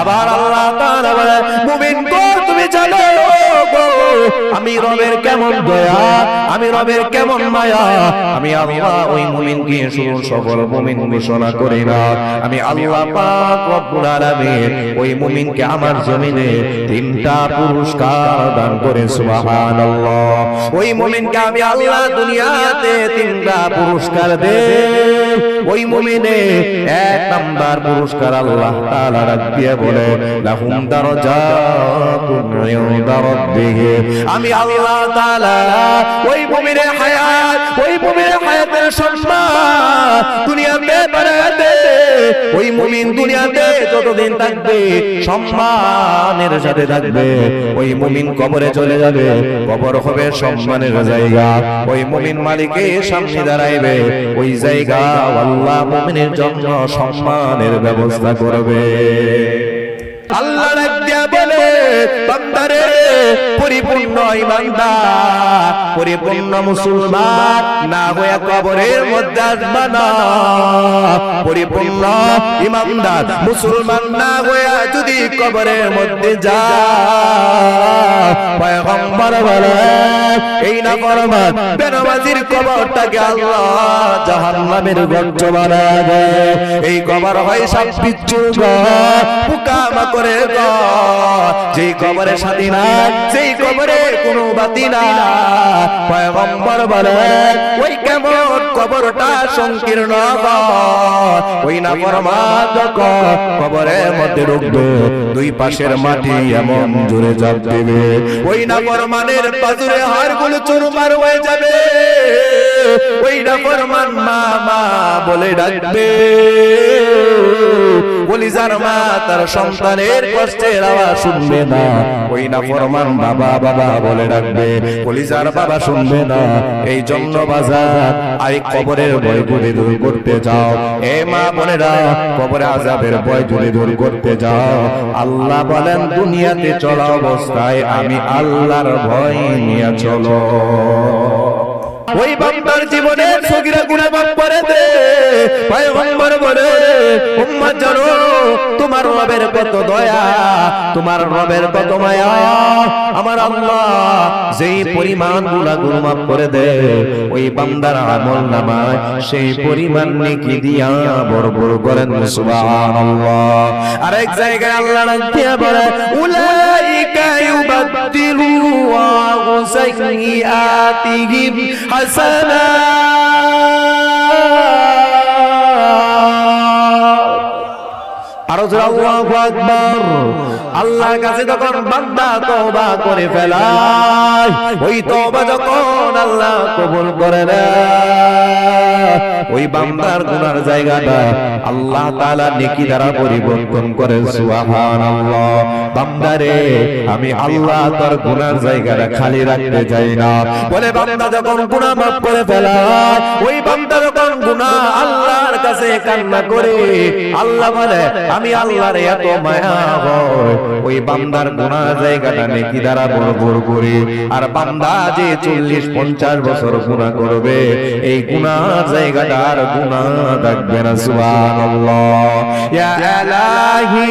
আবার আল্লাহ তাআলা বলে, মুমিন গো, তুমি জানো গো, আমি রবের কেমন দয়া, আমি রবের কেমন মায়া, আমি আল্লাহ ওই মুমিনকে শুধু সকল মুমিন ঘোষণা করি না। আমি আল্লাহ পাক রব্বুল আলামিন ওই মুমিনকে আমার জমিনে তিনটা পুরস্কার দান করে সুবহানাল্লাহ। ওই মুমিনকে আমি আল্লাহ দুনিয়াতে তিনটা পুরস্কার দে ওই মুমিনে এক নাম্বার পুরস্কার আল্লাহ তাআলা রাখিয়া বলে, লাহুম দারাজাতুন ইনদা রাব্বিহিম আমি আল্লাহ তাআলা, ওই মুমিনের হায়াত, ওই মুমিনের হায়াতের সম্মান দুনিয়াতে বাড়াতে ওই মুমিন দুনিয়াতে যতদিন থাকবে সম্মানের সাথে থাকবে। ওই মুমিন কবরে চলে যাবে। কবর হবে সম্মানের জায়গা। ওই মুমিন মালিকের সামনে দাঁড়াইবে। ওই জায়গা আল্লাহ মুমিনের জন্য সম্মানের ব্যবস্থা করবে। আল্লাহ বলে বান্দারে পরিপূর্ণ ইমানদার পরিপূর্ণ মুসলমান, না হয়ে কবরের মধ্যে আসবা না। পরিপূর্ণ ইমানদার মুসলমান না হয়ে যদি কবরের মধ্যে যা। পয়গম্বর বলে, এই না ফরমান বেনামাজির কবরটাকে আল্লাহ জাহান্নামের গর্ত বানাবে এই কবর হয় সব বিচ্ছু পোকামা করে যে কবরে সাথী না সেই কবরে কোনো বাতি না পয়গম্বর ওই কেমন কবরটা সংকীর্ণ ওই না পরমাদক কবরের মধ্যে ঢুকবে দুই পাশের মাটি এমন জুড়ে যাবে ওই না পরমানের পাজুরে হাড়গুলো চুরমার হয়ে যাবে। ওই না পরমান মা মা বলে ডাকবে। কলিজার মা তার সন্তানের কষ্টের আওয়াজ শুনবে না। ওই না ফরমান বাবা বাবা বলে ডাকবে। কলিজার বাবা শুনবে না। এই জন্য বাজার, আই কবরের ভয় দূরে দূর করতে যাও। এ মা বোনেরা, কবরে আজাবের ভয় দূরে দূর করতে যাও। আল্লাহ বলেন, দুনিয়াতে চলা অবস্থায় আমি আল্লাহর ভয় নিয়ে চলো। ওই বাম্বার জীবনে সগিরা গুণা বাপ করে দে। পয়গম্বর বলে, উম্মত জানো, তোমার রবের কত দয়া, তোমার রবের কত মায়া। আমার আল্লাহ যেই পরিমাণ গুণা গুণ মাফ করে দে, ওই বান্দার আমল নামায় সেই পরিমাণ নেকি দিয়া বড় বড় করেন সুবহানাল্লাহ। আরেক জায়গায় আল্লাহ রাখিয়া বলে, উলাইকা ইউবাদদিলু ওয়া সাইয়্যাতিহিম আরও কাছে যখন বান্দা করে ফেলায়, ওই যখন আল্লাহ কবুল করে ওই বান্দার গুনার জায়গাটা আল্লাহ নেকি দ্বারা পরিবর্তন করে বান্দারে আমি আল্লাহ তার গুনার জায়গাটা খালি রাখতে চাই না। বলে বান্দা যখন গুনাহ মাফ করে ফেলায়, ওই বান্দা যখন গুনাহ আল্লাহর কাছে কান্না করে, আল্লাহ বলে, আমি আমি আল্লাহর এত মায়া হয়, ওই বান্দার গুনাহ জায়গাটা নেকি দ্বারা বরবর করে। আর বান্দা যে 40 50 বছর গুনাহ করবে, এই গুনাহ জায়গাটা আর গুনাহ থাকবে না, সুবহানাল্লাহ। ইয়া ইলাহি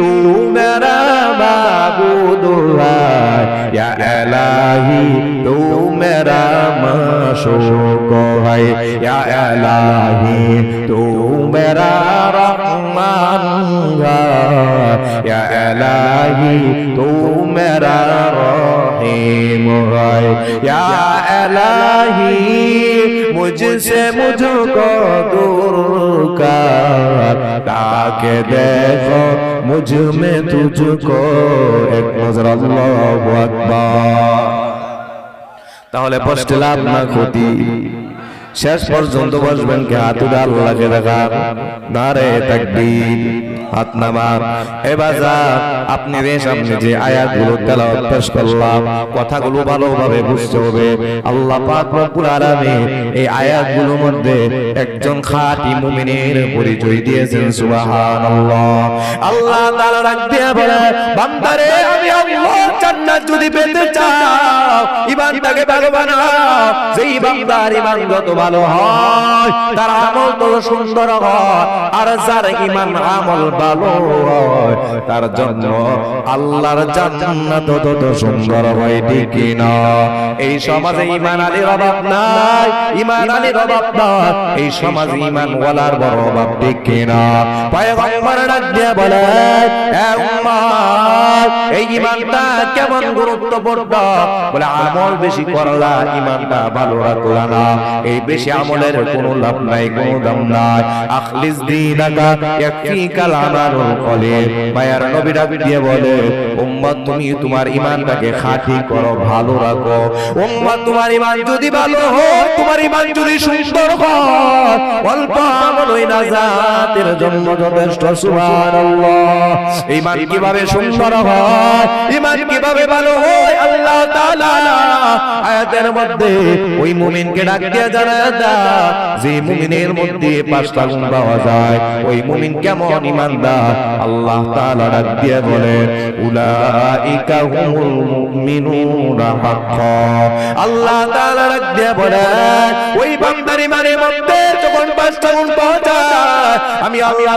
তু মেরা মাবুদ হয় ইয়া তু মেরা মাশুক হয় ইয়া ইলাহি মেরা রহমান এলাহি তু মেরা রহিম ইয়া এলাহি মুঝসে মুঝকো দূর কর তাকে দেখো মুঝ মে তুঝকো এক নজর আল্লাহু আকবার তাহলে বসতে লাভ না ক্ষতি শেষ পর্যন্ত বসবেন কে? হাতুরা আল্লাহকে দেখান নারে তাকবীর, হাত নামান এ বাজার, আপনি রে সামনে যে আয়াতগুলো তেলাওয়াত পেশ করলাম, কথাগুলো ভালোভাবে বুঝতে হবে। আল্লাহ পাক রব্বুল আলামিন এই আয়াতগুলোর মধ্যে একজন খাঁটি মুমিনের পরিচয় দিয়েছেন, সুবহানাল্লাহ। আল্লাহ তাআলা ডাক দিয়ে বলে, বান্দারে, আমি আল্লাহ জান্নাত যদি পেতে চাও যেই ইমান যত ভালো হয়, তার আমল তত সুন্দর হয়, আর যার ইমান আমল ভালো হয়, তার জন্য আল্লাহর জান্নাত তত সুন্দর হয়, ঠিক না এই সমাজে ইমান আলীর অভাব নাই, ইমান আলীর অভাব নাই, এই সমাজে ইমান ওয়ালার বড় অভাব, ঠিক কিনা? পয়গম্বর বলে এই ইমানটা কেমন গুরুত্বপূর্ণ বলে, আমল বেশি করলা ইমানটা ভালো রাখলা না। এই বেশি আমলের কোনো লাভ নাই, কোনো দাম নাই। আখলিস দিনাকা ইয়াকফিকাল আমালুল কলিল। মায়ার নবী দিয়ে বলে, উম্মত তুমি তোমার ইমানটাকে খাঁটি করো, ভালো রাখো। উম্মত তোমার ইমান যদি ভালো হয়, তোমার ইমান যদি সুন্দর হয়, অল্প আমল ওই নাজাতের জন্য যথেষ্ট, সুবহানাল্লাহ। ইমান কীভাবে সুন্দর হয় ইমান কীভাবে ভালো হয়, আল্লাহ আয়াতের মধ্যে ওই মুমিনকে দেয়, যে মুমিনের মধ্যে পাঁচটা গুণ পাওয়া যায়। ওই মুমিন কেমন ইমানদার? আল্লাহ ডাক বলেন উলাইকা হুমুল মুমিনুনা আল্লাহ ডাক বলেন ওই মধ্যে যখন পাঁচটা গুণ পাওয়া আমি আল্লাহ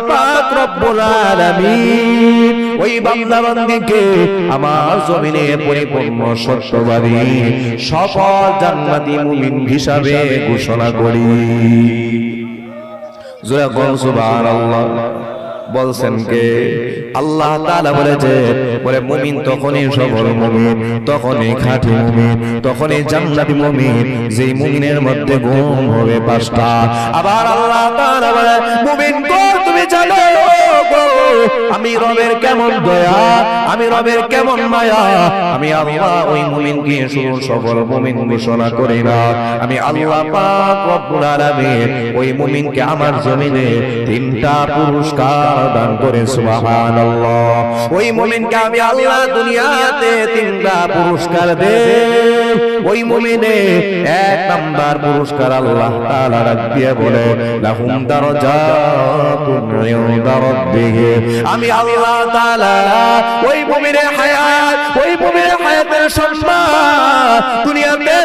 রব্বুল আলামিন, ওই বান্দা বান্দিকে আমার জমিনে পরিপূর্ণ সত্যবাদী। সফল জান্নাতি মুমিন হিসাবে ঘোষণা করি। জোরা কোন সুবহানাল্লাহ। বলছেন কে? আল্লাহ তাআলা বলেছে, বলে মুমিন তখনই সফল মুমিন, তখনই খাঁটি মুমিন, তখনই জান্নাতি মুমিন, যেই মুমিনের মধ্যে গুণ হবে পাঁচটা। আবার আল্লাহ তাআলা বলে, মুমিন গো, তুমি জানো? আমি রবের কেমন দয়া, আমি রবের কেমন মায়া, আমি আল্লাহ ওই মুমিনকে শুধু সফল মুমিন ঘোষণা করি না। আমি আল্লাহ পাক রব্বুল আলামিন ওই মুমিনকে আমার জমিনে তিনটা পুরস্কার দান করে সুবহানাল্লাহ। ওই মুমিনকে আমি আল্লাহ দুনিয়াতে তিনটা পুরস্কার দে ওই মুমিনে এক নাম্বার পুরস্কার আল্লাহ তাআলা রাখিয়ে বলে, লাহুম দারাজাতুন ইনদা রাব্বিহিম আমি আল্লাহ তাআলা, ওই মুমিনের হায়াত, ওই মুমিনের হায়াতের সম্মান দুনিয়াতে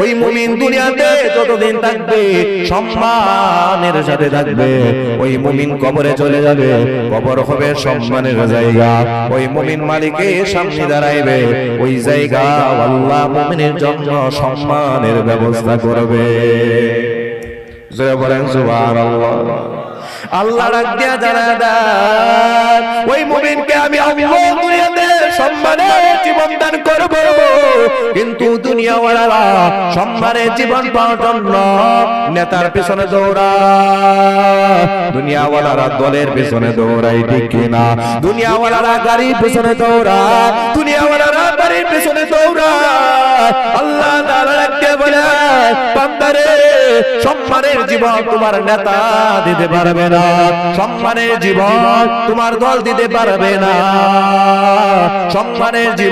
ওই মুমিন দুনিয়াতে যতদিন থাকবে, সম্মানের সাথে থাকবে। ওই মুমিন কবরে চলে যাবে, কবর হবে সম্মানের জায়গা। ওই মুমিন মালিকের সামনে দাঁড়াইবে, ওই জায়গা আল্লাহ মুমিনের জন্য সম্মানের ব্যবস্থা করবে। আল্লাহ দিয়া জানা দেন। ওই মুমিনকে আমি আল্লাহ দুনিয়াতে সম্মানে জীবন দান করব। কিন্তু দুনিয়াওয়ালারা সম্মানে জীবন পাওয়ার জন্য নেতার পিছনে দৌড়া দুনিয়াওয়ালারা দলের পিছনে দৌড়াই ঠিক কিনা? দুনিয়াওয়ালারা গাড়ির পিছনে দৌড়া দুনিয়াওয়ালারা বাড়ির পিছনে দৌড়া আল্লাহ তাআলা বলে, বান্দারে, সম্মানের জীবন তোমার নেতা দিতে পারবে না। সম্মানের জীবন তোমার দল দিতে পারবে না। সম্মানের জীবন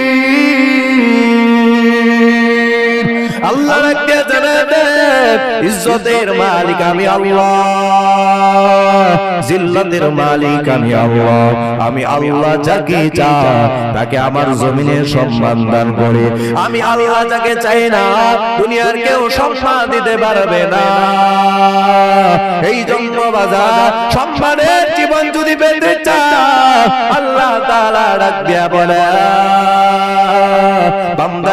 আল্লাহ রাখতে জানাবেন ইজ্জতের মালিক আমি আল্লাহ। জিল্লাতের মালিক আমি আল্লাহ। আমি আল্লাহ যাকে চাই তাকে আমার জমিনে সম্মান দান করে। আমি আল্লাহ যাকে চাই না দুনিয়ার কেউ সম্মান দিতে পারবে না। এই জন্য বাজার সম্মানের জীবন যদি পেতে চায় আল্লাহ তাআলা ডাক দিয়া বলে।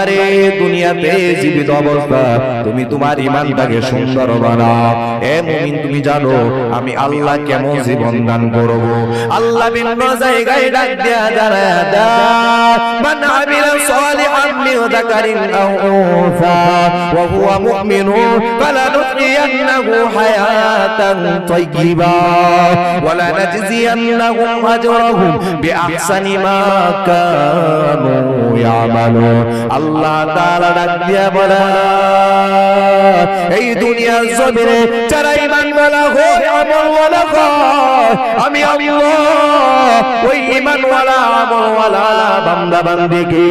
বান্দারে দুনিয়াতে জীবিত অবস্থা। তুমি তোমার ইমানটাকে সুন্দর বানাও এ মুমিন, তুমি জানো, আমি আল্লাহ কেমন জীবন দান করব? আল্লাহ ভিন্ন জায়গায় ডাক দেয়া জানা দা মান আমিলা সালিহান মিন ওয়া হুয়া হায়াতান ওয়া আজরাহুম বিআহসানি মা কানু। আল্লাহ ডাক দিয়া বলে, এই দুনিয়ার জমিনে যারা আমি ওই ঈমান ওয়ালা আমল ওয়ালা বান্দা বান্দিকে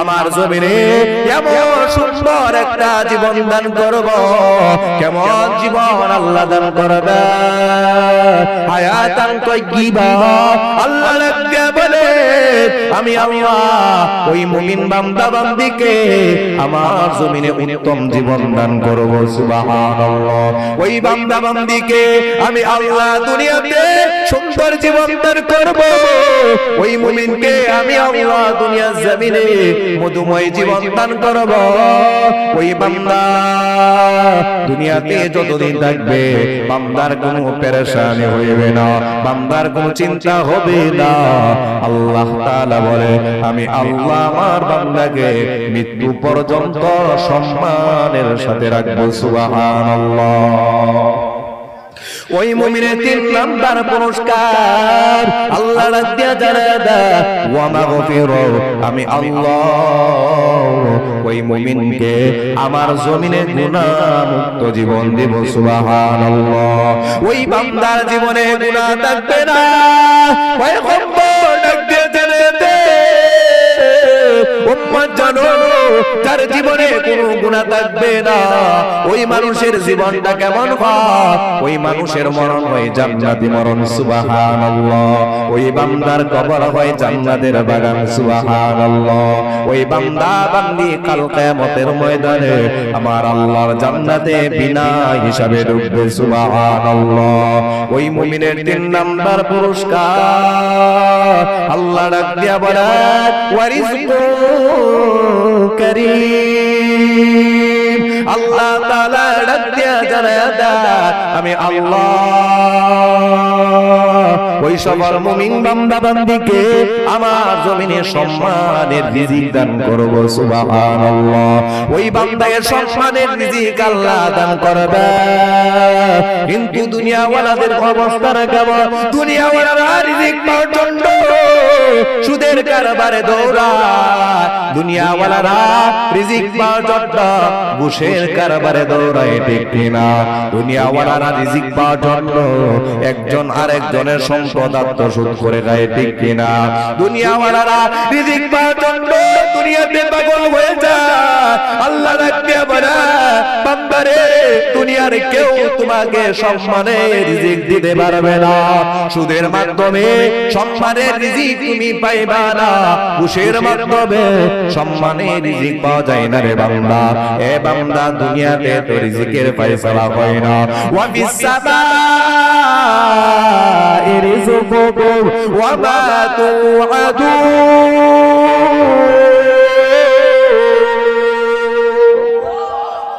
আমার জমিনে এমন সুন্দর একটা জীবন দান করব। কেমন জীবন আল্লাহ দান করবে? হায়াতান তাইয়্যিবা আল্লাহ লাগবে আমি আল্লাহ, ওই মুমিন বান্দা বান্দিকে আমার জমিনে উত্তম জীবন দান করব, সুবহানাল্লাহ। ওই বান্দা বান্দিকে আমি আল্লাহ দুনিয়াতে সুন্দর জীবন দান করব। ওই মুমিনকে আমি আল্লাহ দুনিয়ার জমিনে মধুময় জীবন দান করব। ওই বান্দা, দুনিয়াতে যতদিন থাকবে, বান্দার কোনো পেরেশানি হইবে না, বান্দার কোনো চিন্তা হবে না। আল্লাহ তাআলা বলে, আমি আল্লাহ আমার বান্দাকে মৃত্যু পর্যন্ত সম্মানের সাথে রাখব, সুবহানাল্লাহ। ওই তিন নাম্বার পুরস্কার, আল্লাহ আমি আল্লাহ, ওই আমার জমিনে মুক্ত জীবন দেব, সুবহানাল্লাহ। ওই বান্দার জীবনে গুনাহ থাকবে না পয়গম্বর উম্মত জানো তার জীবনে কোনো গুনাহ থাকবে না। ওই মানুষের জীবনটা কেমন ওই মানুষের মরণ হয় জান্নাতি মরণ, সুবহানাল্লাহ। ওই বান্দার কবর হয় জান্নাতের বাগান, সুবহানাল্লাহ। ওই বান্দা বান্দি কাল কিয়ামতের ময়দানে আমার আল্লাহর জান্নাতে বিনা হিসাবে ঢুকবে সুবহানাল্লাহ। ওই মুমিনের তিন নাম্বার পুরস্কার। আল্লাহ ডাক দিয়া বলে ওয়ারিজকু করিম। আল্লাহ তাআলা কিন্তু দুনিয়াওয়ালাদের অবস্থাটা কেমন? দুনিয়াওয়ালারা সুদের কারবারে দৌড়ায়। দুনিয়াওয়ালারা রিজিক পাওয়ার জন্য কারবারে দৌড়ায়, ঠিক কিনা? দুনিয়াওয়ালারা রিজিক পাওয়ার জন্য একজন সম্পদ করে ঠিক কিনা? দুনিয়াওয়ালারা রিজিক পাওয়ার জন্য দুনিয়াতে পাগল হয়ে যায়। আল্লাহ রাখবে বান্দারে, দুনিয়ার কেউ তোমাকে সম্মানে রিজিক দিতে পারবে না। সুদের মাধ্যমে সম্মানের রিজিক তুমি পাইবা না। ঘুষের মাধ্যমে সম্মানের রিজিক পাওয়া যায় না রে বান্দা। এ বান্দা, দুনিয়াতে তো রিজিকের ফয়সালা হয় না ওয়া মা তুআদুন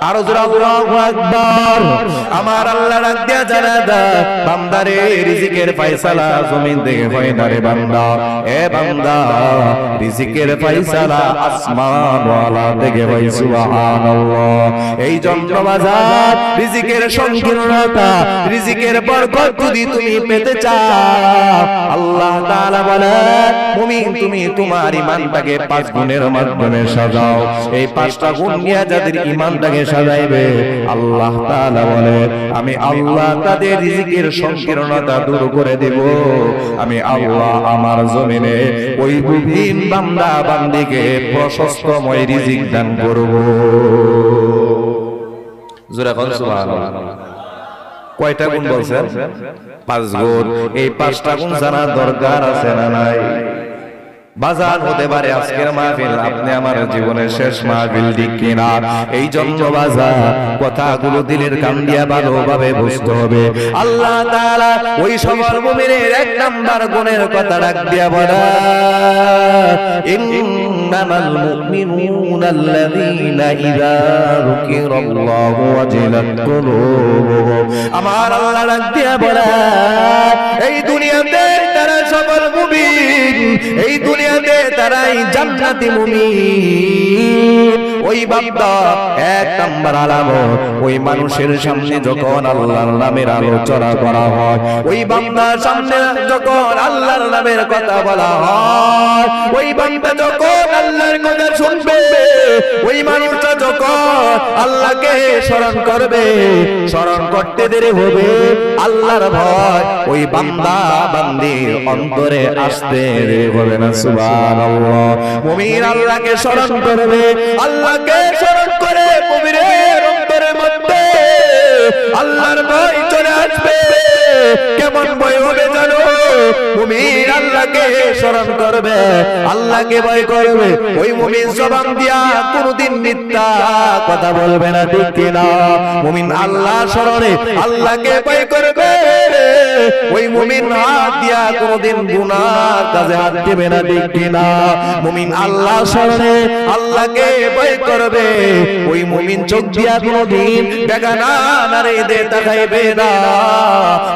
আরও জোরে আল্লাহু আকবার আমার আল্লাহ ডাক দিয়া জানা দা, বান্দারে রিজিকের ফয়সালা জমিন থেকে হয় না রে বান্দা। এ বান্দা, রিজিকের ফয়সালা আসমান ওয়ালা থেকে হয়, সুবহানাল্লাহ। এই জন্য বাজার রিজিকের সংকীর্ণতা, রিজিকের বরকত যদি তুমি পেতে চাও, আল্লাহ তাআলা বলে মুমিন তুমি তোমার ঈমানটাকে পাঁচ গুণের মাধ্যমে সাজাও। এই পাঁচটা গুণ নিয়ে যাদের ঈমানটাকে সাজাইবে, আল্লাহ তাআলা বলে আমি আল্লাহ তাদের রিজিকের সংকীর্ণতা দূর করে দেব। আমি আল্লাহ আমার জমিনে ওই বিভিন্ন বান্দা বান্দিকে প্রশস্তময় রিজিক দান করব। জোরে কোন সুবহানাল্লাহ। কয়টা গুণ বলছেন? পাঁচ গুণ। এই পাঁচটা গুণ জানার দরকার আছে না নাই? বাজার হতে পারে আজকের মাহফিল। আপনি আমার জীবনের শেষ মাহফিল ঠিক কিনা? এই জন্য বাজার কথাগুলো দিলের কান দিয়া ভালোভাবে বুঝতে হবে। আল্লাহ তাআলা ওই সকল মুমিনের এক নাম্বার গুণের কথা ডাক দিয়া বলা। ইন্নামাল মুমিনুনা আল্লাযীনা ইযা যুকিরাল্লাহু ওয়াজিলাত কুলুবুহুম। আমার আল্লাহ ডাক দিয়া বলা। এই দুনিয়াতে সফল মুমিন। এই দুনিয়াতে তারাই জান্নাতি মুমিন। ওই বান্দা এক নাম্বার আলামত ওই মানুষের সামনে যখন আল্লাহর নামের আলোচনা করা হয়, ওই বান্দার সামনে যখন আল্লাহর নামের কথা বলা হয়, ওই বান্দা যখন আল্লাহর কথা শুনবে, ওই মানুষটা যখন আল্লাহকে স্মরণ করবে, স্মরণ করতে দেরি হবে, আল্লাহর ভয়, ওই বান্দা বান্দির অন্তরে আসতে হবে না সুবহানাল্লাহ। মুমিন আল্লাহকে স্মরণ করবে। আল্লাহকে স্মরণ করে মুমিনের অন্তরের মধ্যে আল্লাহর ভয় চলে আসবে। কেমন ভয় হবে জানো? মুমিন আল্লাহকে স্মরণ করবে, আল্লাহকে ভয় করবে। ওই মুমিন জবান দিয়া কোনদিন মিথ্যা কথা বলবে না, ঠিক কিনা? মুমিন আল্লাহ স্মরণে আল্লাহকে ভয় করবে। ওই মুমিন হাত দিয়া কোনদিন গুনার কাজে হাত দিবে না, ঠিক কিনা? মুমিন আল্লাহ স্মরণে আল্লাহকে ভয় করবে। ওই মুমিন চোখ দিয়া কোনদিন বেগানা তাকাইবে না।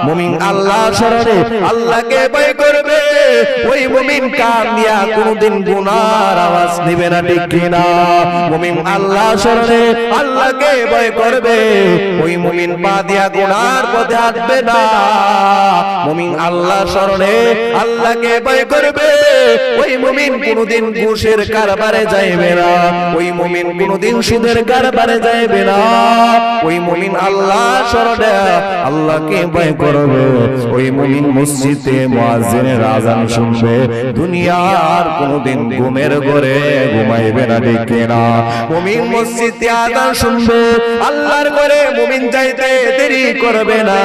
মুমিন আল্লাহ স্মরণে আল্লাহকে ভয় করবে। ওই মুমিন কান দিয়া কোনদিন গুনার আওয়াজ দিবে না, ঠিক মুমিন আল্লাহ স্মরণে আল্লাহকে ভয় করবে। ওই মুমিন পা দিয়া গুনার পথে না। মুমিন আল্লাহ আল্লাহকে ভয় করবে। ওই মুমিন কোনদিন ঘুষের কারবারে যাইবে না। ওই মুমিন কোনদিন সুদের কারবারে যাইবে না। ওই মুমিন আল্লাহ স্মরণে আল্লাহকে ভয় করবে। ওই মুমিন মসজিদে মুয়াজ্জিনের শুনবে। দুনিয়ার ঘুমের ঘরে ঘুমাইবে না দেখে না মুমিন মসজিদে শুনবে। আল্লাহর ঘরে মুমিন যাইতে দেরি করবে না।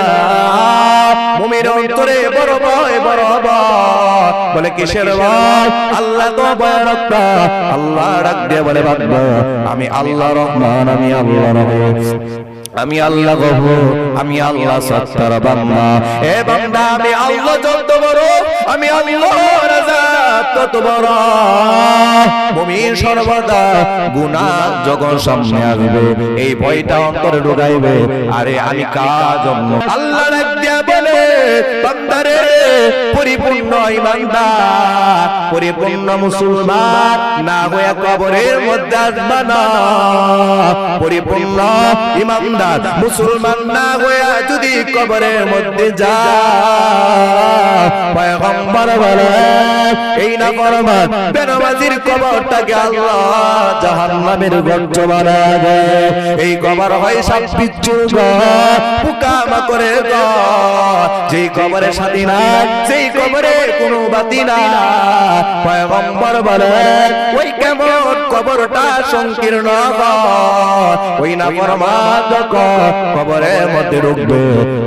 মুমিন অন্তরে বড় ভয় বড় ভয় বলে, কিসের ভয়? আল্লাহ তো আল্লাহ দিয়ে বলে আমি আল্লাহ রহমান, আমি আল্লাহ রহমান আমি আল্লাহ গহ আমি আল্লাহ সত্তর বান্দা। এ বান্দা, আমি আল্লাহ যত বড়, আমি আল্লাহ রাজা তত বড়। মুমিন সর্বদা গুনাহ যখন সামনে আসবে, এই ভয়টা অন্তরে ঢুকাইবে। আরে আমি কাজ আল্লাহ দিয়া বলে বান্দারে পরিপূর্ণ ইমানদার, পরিপূর্ণ মুসলমান, না হয়ে কবরের মধ্যে আসবা না। পরিপূর্ণ ইমানদার, মুসলমান না হয়ে যদি কবরের মধ্যে যা পয়গম্বর বলে, এই না ফরমান বেনমাজির কবরটাকে আল্লাহ জাহান্নামের গর্ত বানায় দেয় এই কবর হয় সাপ বিচ্ছু পোকা মাকড়ের ঘর। যেই কবরে সাথী ওই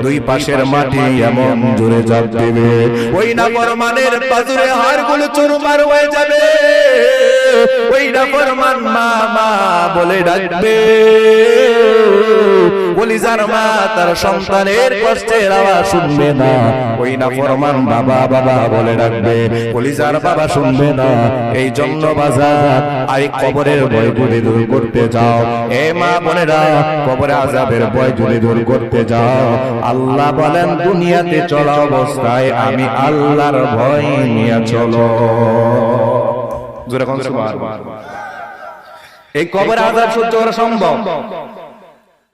দুই পাশের মাটি এমন জোরে চাপ দেবে। ওই না ফরমানের পাজুরে হাড়গুলো চুরমার হয়ে যাবে। ওই না ফরমান মা মা বলে ডাকবে। কলিজার মা তার সন্তানের কষ্টের আওয়াজ শুনবে না। ওই না ফরমান বাবা বাবা বলে ডাকবে। কলিজার বাবা শুনবে না। এই জন্য বাজার আর কবরের ভয় দূরে দূর করতে যাও। এ মা বোনেরা কবরে আজাবের ভয় দূরে দূর করতে যাও। আল্লাহ বলেন দুনিয়াতে চলা অবস্থায় আমি আল্লাহর ভয় নিয়ে চলো। জোরে কোন এই কবরে আজাব সহ্য করা সম্ভব।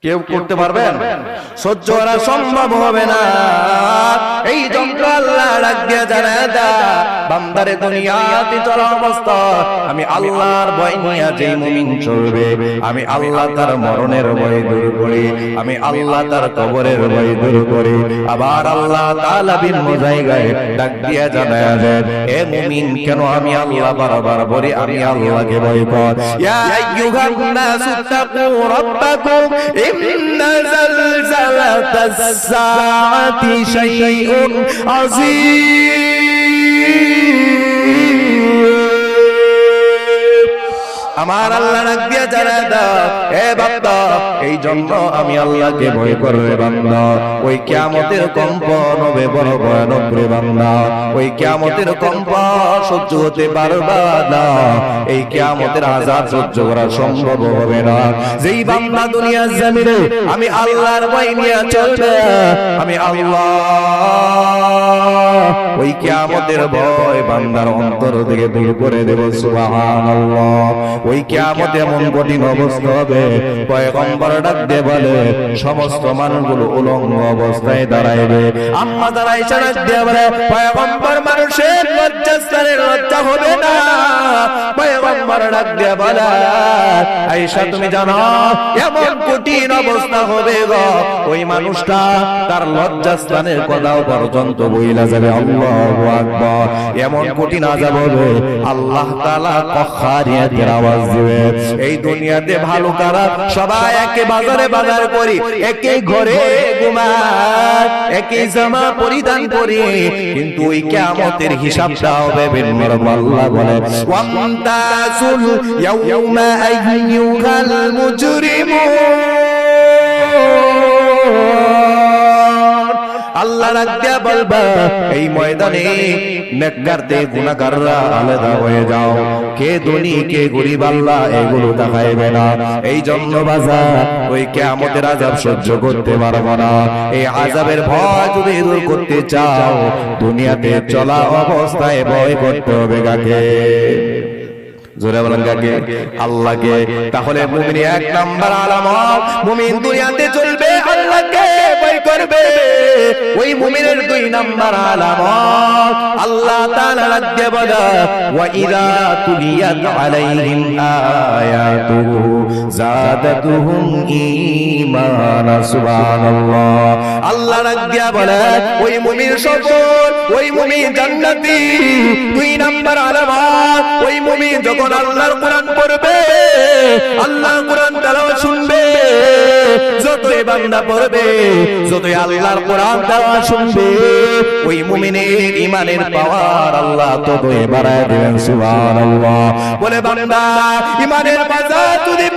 কেউ করতে পারবেন? সহ্য করা সম্ভব হবে না। এই যন্ত্র আল্লাহ দিয়ে জানা দা। বান্দারে দুনিয়াতে চলা অবস্থা। আমি আল্লাহর ভয় নিয়ে যে মুমিন চলবে, আমি আল্লাহ তার মরণের ভয় দূর করি, আমি আল্লাহ তার কবরের ভয় দূর করি। আবার আল্লাহ তাআলা ভিন্ন জায়গায় ডাক দিয়ে জানায় দেন এ মুমিন, কেন আমি আল্লাহ বারবার বলি, আমি আল্লাহকে ভয় কর ইয়া আইয়ুহান নাসু তাকু রাব্বাকুম, ইন্না জালজালাতাস সাআতি শাইউন আযীম। আমার আল্লাহ ডাক দিয়া জানা দাও এ বান্দা এই জন্য আমি আল্লাহকে ভয় করবে বান্দা। ওই কিয়ামতের কম্পন হবে বড় ভয়ানক রে বান্দা। ওই কিয়ামতের কম্পন সহ্য হতে পারবা না। এই কিয়ামতের আযাব সহ্য করা সম্ভব হবে না। যেই বান্দা দুনিয়ার জমিনে আমি আল্লাহর ভয় নিয়ে চলবে আমি আল্লাহ। ওই কিয়ামতের ভয় বান্দার অন্তর থেকে দূর করে দেব সুবহানাল্লাহ। ওই কিয়ামতে এমন কঠিন অবস্থা হবে। পয়গম্বর ডাক দিয়ে বলে সমস্ত মানুষগুলো উলঙ্গ অবস্থায় দাঁড়াইবে। আম্মা দাঁড়াই ডাক দিয়ে বলে পয়গম্বর মানুষের লজ্জাস্থানের লজ্জা হবে না। পয়গম্বর ডাক দিয়ে বলে আয়েশা তুমি জানো এমন কঠিন অবস্থা হবে গো। ওই মানুষটা তার লজ্জাস্থানের কথাও পর্যন্ত বইলা যাবে। আল্লাহু আকবার। এমন কঠিন আযাব হবে। আল্লাহ তাআলা কখারিয়াতের আওয়াজ দিবে এই দুনিয়াতে ভালো খারাপ সবাই একে বাজারে বাজার করি, একে ঘরে ঘুমায় একই জামা পরিধান করি। কিন্তু ওই কিয়ামতের হিসাবটা হবে বিনমর আল্লাহ বলে ওয়ান্তাসুল ইয়াউমা আইয়ুহাল মুজরিমুন। দিয়া বলবা, এই ময়দানে আলাদা হয়ে যাও। কে ধনী, কে গরিব, আল্লাহ এগুলো দেখাইবে না। এই জন্য বাজার ওই সহ্য করতে পারব না। এই ভয় যদি দূর করতে চাও। দুনিয়াতে চলা অবস্থায় ভয় করতে হবে কাকে? জোরে বলেন কাকে? আল্লাহকে। তাহলে মুমিন এক নাম্বার আলামত। মুমিন দুনিয়াতে চলবে আল্লাহকে। করবে? ওই মুমিনের দুই নাম্বার আলামত। আল্লাহ তাআলা রাজ্যে বলা, ওয়া ইযা তুলিয়াত আলাইহিম আয়াতুহু জাদাতুহুম ঈমানা সুবহানাল্লাহ। আল্লাহ রাজ্যে বলে, ওই মুমিন সফল ওই মুমিন জান্নাতি, দুই নাম্বার মুমিন যখন আল্লাহর কোরআন পড়বে আল্লাহ কোরআন তেলাওয়াত শুনবে, যতই বান্দা পড়বে, যতই আল্লাহর কোরআন শুনবে, ওই মুমিনের ইমানের পাওয়ার আল্লাহ ততই বাড়ায় দেবেন, সুবহানাল্লাহ। বলে বান্দা ইমানের বাজার যদি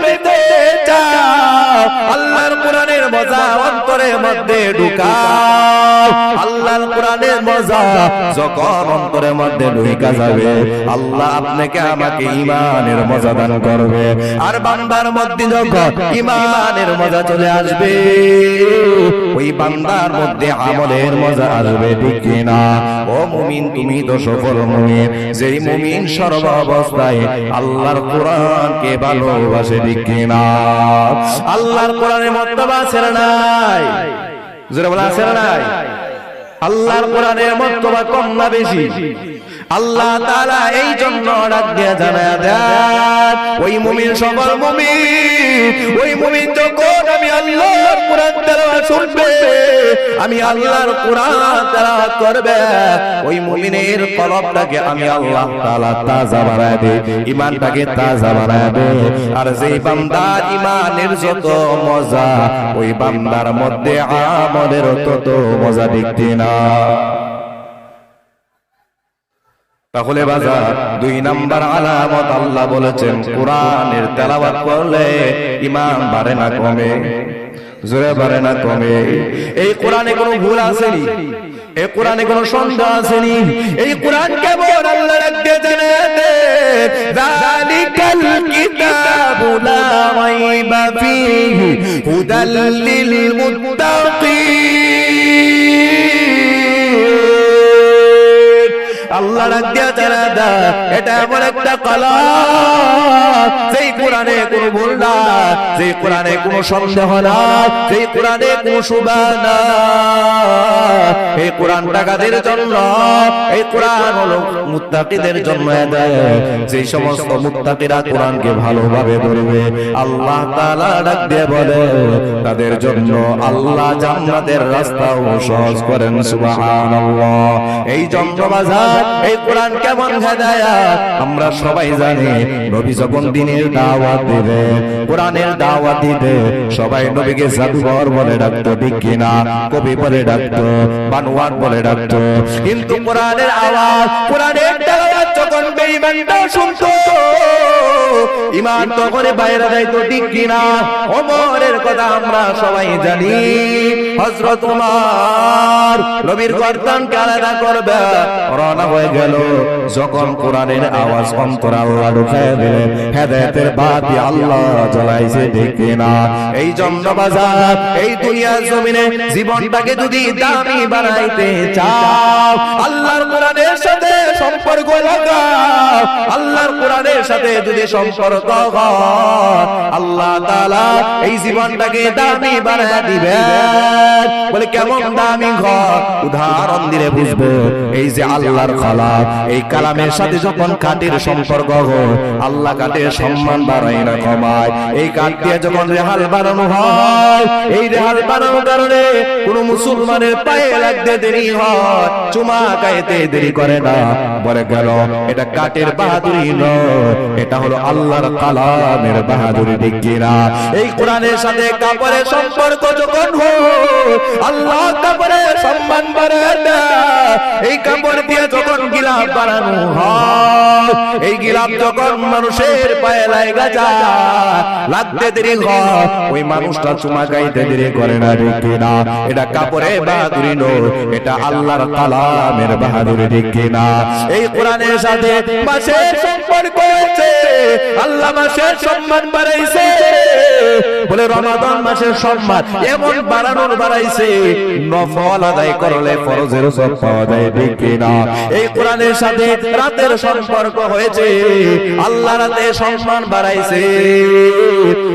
আল্লাহর কোরআনের মজা অন্তরের মধ্যে ঢুকাও। আল্লাহর কোরআনের মজা যখন অন্তরের মধ্যে ঢুকা যাবে, আল্লাহ আপনাকে আমাকে ইমানের মজা দান করবে। আর বান্দার মধ্যে যখন ইমানের মজা চলে আসবে, ওই বান্দার মধ্যে আমলের মজা আসবে, ঠিক কিনা? ও মুমিন, তুমি তো সফল মুমিন। যেই মুমিন সর্ব অবস্থায় আল্লাহর কোরআনকে ভালোবাসে ঠিক কিনা আল্লাহর কোরআনের মর্তবা ছেড়ে নাই? জোরে বলা নাই? আল্লাহর কোরআনের মর্তবা কম না বেশি? আল্লাহ তাআলা এই জন্য দিয়ে জানা দেন, ওই মুমিন সবার মুমিন, ওই মুমিন যখন আমি আল্লাহর কোরআন তেলাওয়াত শুনবে, আমি আল্লাহর কোরআন তেলাওয়াত করবে, ওই মুমিনের কলবটাকে আমি আল্লাহ তাআলা তাজা বানায় দেই ঈমানটাকে তাজা বানায় দেই আর যেই বান্দার ঈমানের যত মজা, ওই বান্দার মধ্যে আমলের তত মজা দেখতে না। তাহলে বাজার দুই নাম্বার আলামত আল্লাহ বলেছেন, কোরআনের তেলাওয়াত করলে ইমান বাড়ে না কমে, জোরে বাড়ে না কমে। এই কোরআনে কোনো ভুল আসেনি, এই কোরআনে কোনো সন্দেহ আসেনি। এই কোরআন কেমন আল্লাহ রাখতে জানে যালিকাল কিতাবু লা রাইবা হুদাল লিল মুত্তাকিন। ডাক দিয়া কোরআনে জন্য জন্য যে সমস্ত কোরআনকে ভালোভাবে ধরবে, আল্লাহ দিয়ে বলে, তাদের জন্য আল্লাহ জান্নাতের রাস্তাও সহজ করেন, সুবহানাল্লাহ। এই যন্ত্রবাজার এই কোরআন কেমন হেদায়াত? আমরা সবাই জানি, নবী যখন দিনের দাওয়াত দিবে, কোরআনের দাওয়াত দিবে, সবাই নবীকে জাদুঘর বলে ডাকতো, ঠিক কিনা কবি বলে ডাকতো বানোয়ার বলে ডাকতো। কিন্তু কোরআনের আওয়াজ, কোরআনের দাওয়াত যখন বেঈমানটা শুনতো ইমান তখন বাইরে যাইতো ঠিক কিনা? ওমরের কথা আমরা সবাই জানি। হযরত ওমর নবীর গর্দানকে আলাদা করবে। রওনা হয়ে গেল। যখন কোরআনের আওয়াজ অন্তর আল্লাহ ঢুকায় দিলেন, হেদায়েতের বাতি আল্লাহ জ্বলাইছে দেখে না এই জন্য বাজার এই দুনিয়ার জমিনে জীবনটাকে যদি দামি বানাইতে চাও, আল্লাহর কোরআনের সাথে সম্পর্ক আল্লাহর কোরআনের সাথে যদি সম্পর্ক আল্লাহ এই জীবনটাকে দামি বানায় দিবেন। বলে, কেমন দামি ঘর? উদাহরণ দিলে বুঝব, এই যে আল্লাহর খালাক, এই কালামের সাথে যখন কাঠের সম্পর্ক আল্লাহ কাঠের সম্মান বাড়ায় না কমায়। এই কাঠ দিয়ে যখন রেহাল বানানো হয়, এই রেহাল বানানোর কারণে কোন মুসলমানের পায়ে লাগতে দেরি হয়, চুমা গাইতে দেরি করে না। বলে গেল, এটা কাঠের বাহাদুরি নয়, এটা হলো আল্লাহর কালামের বাহাদুরি কিনা এই কোরআনের সাথে কাপড়ের সম্পর্ক যখন হয়, আল্লাহ কাপড়ের সম্মান বাড়ায় এই কাপড় দিয়ে যখন গিলাপ বানানো হয়, এই গিলাপ যখন মানুষের পায়ে লাগা যায়, লাগতে দেরি হয়, ওই মানুষটা চুমা গাইতে দেরি করে না কিনা এটা কাপড়ে বাহাদুরি নয়, এটা আল্লাহর কালামের বাহাদুরি কিনা এই কোরআনের সাথে মাসের সম্পর্ক আছে আল্লাহ মাসের সম্মান বাড়াইছে। বলে রমাদান মাসের সম্মান এমন বাড়ানোর বাড়াইছে। নফল আদায় করলে ফরজের সব পাওয়া যায় ঠিক কিনা? এই কোরআনের সাথে রাতের সম্পর্ক হয়েছে। আল্লাহ রাতে সম্মান বাড়াইছে।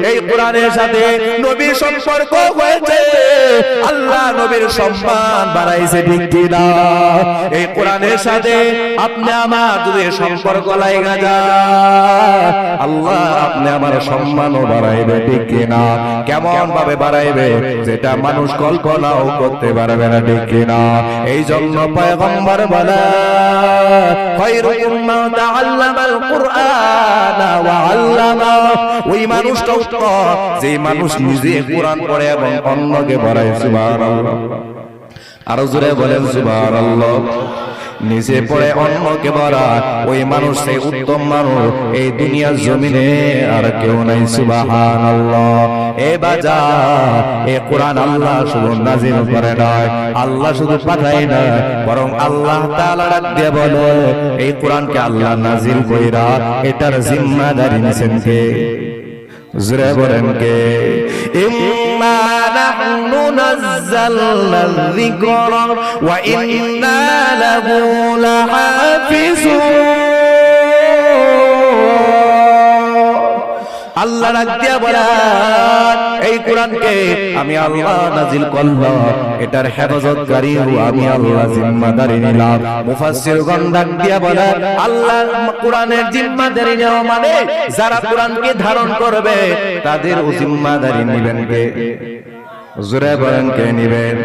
এই কোরআনের সাথে নবীর সম্পর্ক হয়েছে। আল্লাহ নবীর সম্মান বাড়াইছে ঠিক কিনা? এই কোরআনের সাথে আপনি আমার যদি সম্পর্ক লাগা যায় আল্লাহ আপনি আমার সম্মানও বাড়াইবে ঠিক কিনা? কেমন ভাবে বাড়াইবে যেটা মানুষ কল্পনাও করতে পারবে না ঠিক কিনা? এই জন্য পয়গম্বর বলে খায়রুকুম তাআল্লামাল কুরআনা ওয়া আল্লামা। ওই মানুষটা উত্তম যে মানুষ নিজে কোরআন পড়ে এবং অন্যকে পড়ায় সুবহানাল্লাহ। আরও জোরে বলেন সুবহানাল্লাহ। নিজে পড়ে অন্যকে বলা ওই মানুষ সেই উত্তম মানুষ এই দুনিয়ার জমিনে আর কেউ নাই সুবহানাল্লাহ। এ বাজা এ কোরআন আল্লাহ শুধু নাজিল করে নয় আল্লাহ শুধু পাঠায় না বরং আল্লাহ তাআলা দিয়ে বলে এই কোরআনকে আল্লাহ নাজিল কইরা এটার জিম্মাদারি নিছেন কে? জুরে বলেন কে ইম্মা নাহনু নাযালনা যিকরা ওয়া ইন্না লাহু লাহাফিজুন আল্লাহ ডাক দিয়া এই কোরআনকে আমি আল্লাহ নাজিল করলাম। এটার হেফাজতকারী আমি আল্লাহ জিম্মাদারি নিলাম। মুফাসসিরগণ ডাক দিয়া বলেন, আল্লাহ কোরআনের জিম্মাদারি নেওয়া মানে যারা কোরআনকে ধারণ করবে তাদের জিম্মাদারি নেবেন কে? জোরে বলেন কে নিবেন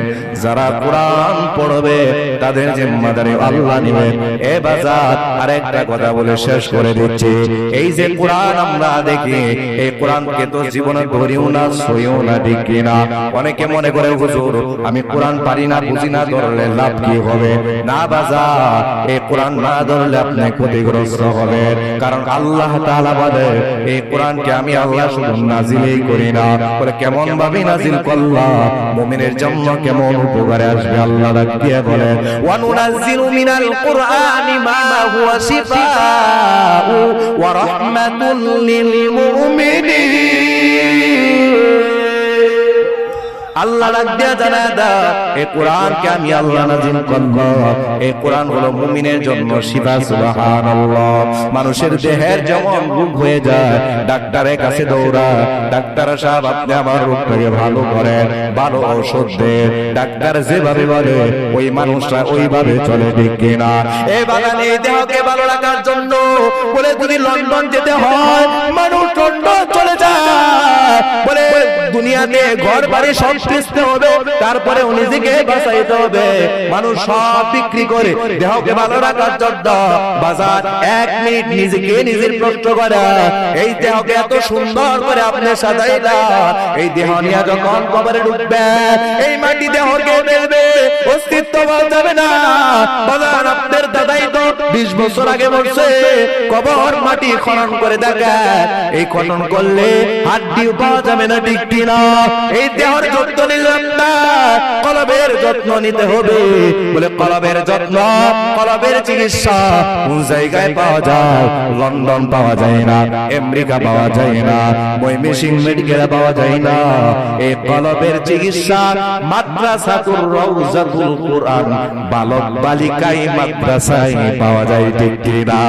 যারা কোরআন পড়বে, তাদের জিম্মাদারি আল্লাহ নিবেন এ বাজার আরেকটা কথা বলে শেষ করে দিচ্ছি। এই যে কোরআন আমরা দেখি, এই কোরআনকে তো জীবনে ধরিও না, সইও না দেখি না অনেকে মনে করে, হুজুর, আমি কোরআন পারি না, বুঝি না, ধরলে লাভ কি হবে? না বাজার, এই কোরআন না ধরলে আপনি ক্ষতিগ্রস্ত হবেন কারণ আল্লাহ তাআলা বলে, এই কোরআনকে আমি আল্লাহ শুধু নাজিলই করি না। বলে কেমন ভাবে নাজিল করলাম মুমিনের জন্য কেমন উপকারে আসবে? আল্লাহ রাখিয়ে বলে, ওয়ানুনাজ্জিলু মিনাল কুরআনি মা হুয়া শিফাউ ওয়া রাহমাতুল লিল মুমিনিন। আল্লাহ কোরআনকে আমি আল্লাহ এই কোরআন হলো মুমিনের জন্য শিফা, সুবহানাল্লাহ। মানুষের দেহের যেমন রোগ হয়ে যায়, ডাক্তারের কাছে দৌড়া ডাক্তার সাহেব, আপনি আমার রোগটাকে ভালো করেন, ভালো ঔষধ দেন। ডাক্তার যেভাবে বলে, ওই মানুষটা ওইভাবে চলে, ঠিক বাগানে এই দেহকে ভালো রাখার জন্য বলে, যদি লন্ডন যেতে হয়, মানুষ লন্ডন চলে যায়। বলে, দুনিয়াতে ঘর বাড়ি সব কিনতে হবে, তারপরে নিজেকে বাঁচাইতে হবে। মানুষ সব বিক্রি করে, দেহকে ভালো রাখার জন্য বাজার এক মিনিট নিজেকে নিজের প্রশ্ন করে, এই দেহকে এত সুন্দর করে আপনি সাজাইলা এই দেহ নিয়ে যখন কবরে ঢুকবে, এই মাটি দেহকে দেবে অস্তিত্ব পাওয়া যাবে না। বাজার আপনার দাদাই তো বিশ বছর আগে মরছে কবর মাটি খনন করে দেখা এই খনন করলে হাড্ডিও পাওয়া যাবে না, ঠিক কিনা? এই দেহর নিলাম না কলবের যত্ন নিতে হবে। বলে কলবের যত্ন, কলবের চিকিৎসা কোন জায়গায় পাওয়া যায়? লন্ডন পাওয়া যায় না, আমেরিকা পাওয়া যায় না ময়মেসিং মেডিকেলে পাওয়া যায় না। এই কলবের চিকিৎসা মাদ্রাসাতুর রওজাতুল কোরআন, বালক বালিকাই মাদ্রাসায় পাওয়া যায় ঠিক কিনা?